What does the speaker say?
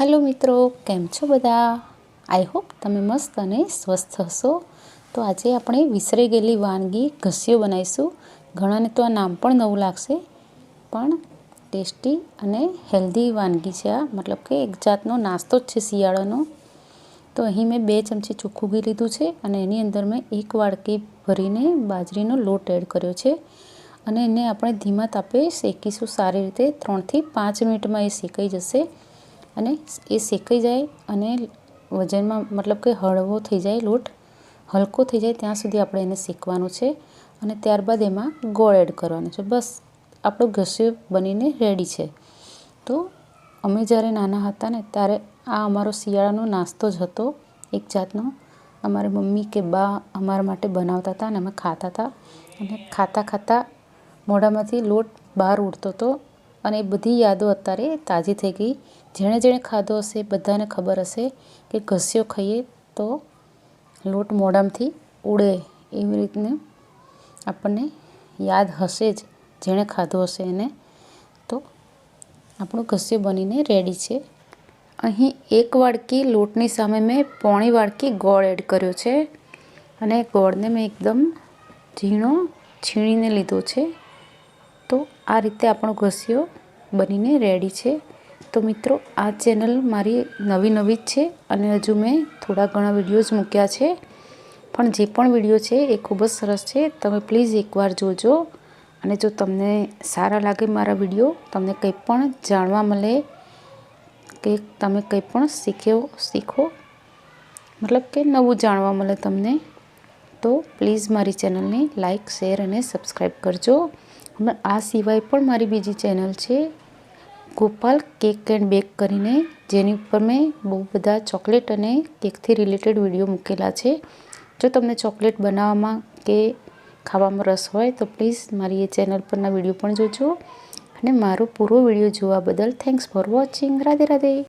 Hello મિત્રો, કેમ છો બધા? આઈ હોપ તમે મસ્ત અને સ્વસ્થ હશો. તો આજે આપણે વિસરાઈ ગયેલી વાનગી ઘસ્યો બનાવીશું. ઘણાને તો આ નામ પણ નવું લાગશે, પણ ટેસ્ટી અને હેલ્ધી વાનગી છે આ. મતલબ કે એક જાતનો નાસ્તો જ છે શિયાળાનો. તો અહીં મેં બે ચમચી ચોખ્ખું ઘી લીધું છે અને એની અંદર મેં એક વાડકી ભરીને બાજરીનો લોટ એડ કર્યો છે. અને એને આપણે ધીમા તાપે શેકીશું સારી રીતે. ત્રણથી પાંચ મિનિટમાં એ શેકાઈ જશે. અને એ શેકાઈ જાય અને વજનમાં મતલબ કે હળવો થઈ જાય, લોટ હલકો થઈ જાય, ત્યાં સુધી આપણે એને શેકવાનું છે અને ત્યારબાદ એમાં ગોળ એડ કરવાનો છે. બસ, આપણો ઘસ્યો બનીને રેડી છે. તો અમે જ્યારે નાના હતા ને, ત્યારે આ અમારો શિયાળાનો નાસ્તો જ હતો. એક જાતનો અમારી મમ્મી કે બા અમારા માટે બનાવતા હતા અને અમે ખાતા હતા. અને ખાતા ખાતા મોઢામાંથી લોટ બહાર ઉડતો હતો. અને બધી યાદો અત્યારે તાજી થઈ ગઈ. જેણે જેણે ખાધો હશે, બધાને ખબર હશે કે ઘસ્યો ખાઈએ તો લોટ મોઢામાંથી ઉડે એવી રીતને આપણને યાદ હશે જ. જેણે ખાધો હશે એને. તો આપણો ઘસ્યો બનીને રેડી છે. અહીં એક વાડકી લોટની સામે મેં પોણી વાડકી ગોળ એડ કર્યો છે. અને ગોળને મેં એકદમ ઝીણો છીણીને લીધો છે. તો આ રીતે આપણો ઘસ્યો બનીને રેડી છે. તો મિત્રો, આ ચેનલ મારી નવી નવી જ છે અને હજુ મેં થોડા ઘણા વિડીયોઝ મૂક્યા છે. પણ જે પણ વીડિયો છે એ ખૂબ જ સરસ છે. તમે પ્લીઝ એકવાર જોજો. અને જો તમને સારા લાગે મારા વીડિયો તમને કંઈ પણ જાણવા મળે કે તમે કંઈ પણ શીખ્યો, શીખો, મતલબ કે નવું જાણવા મળે તમને, તો પ્લીઝ મારી ચેનલને લાઇક શેર અને સબસ્ક્રાઈબ કરજો. આ સિવાય પણ મારી બીજી ચેનલ છે, ગોપાલ કેક એન્ડ બેક કરીને, જેની ઉપર મેં બહુ બધા ચોકલેટ અને કેકથી રિલેટેડ વીડિયો મૂકેલા છે. જો તમને ચોકલેટ બનાવવામાં કે ખાવામાં રસ હોય તો પ્લીઝ મારી એ ચેનલ પરના વીડિયો પણ જોજો. અને મારો પૂરો વીડિયો જોવા બદલ thanks for watching Radhe Radhe.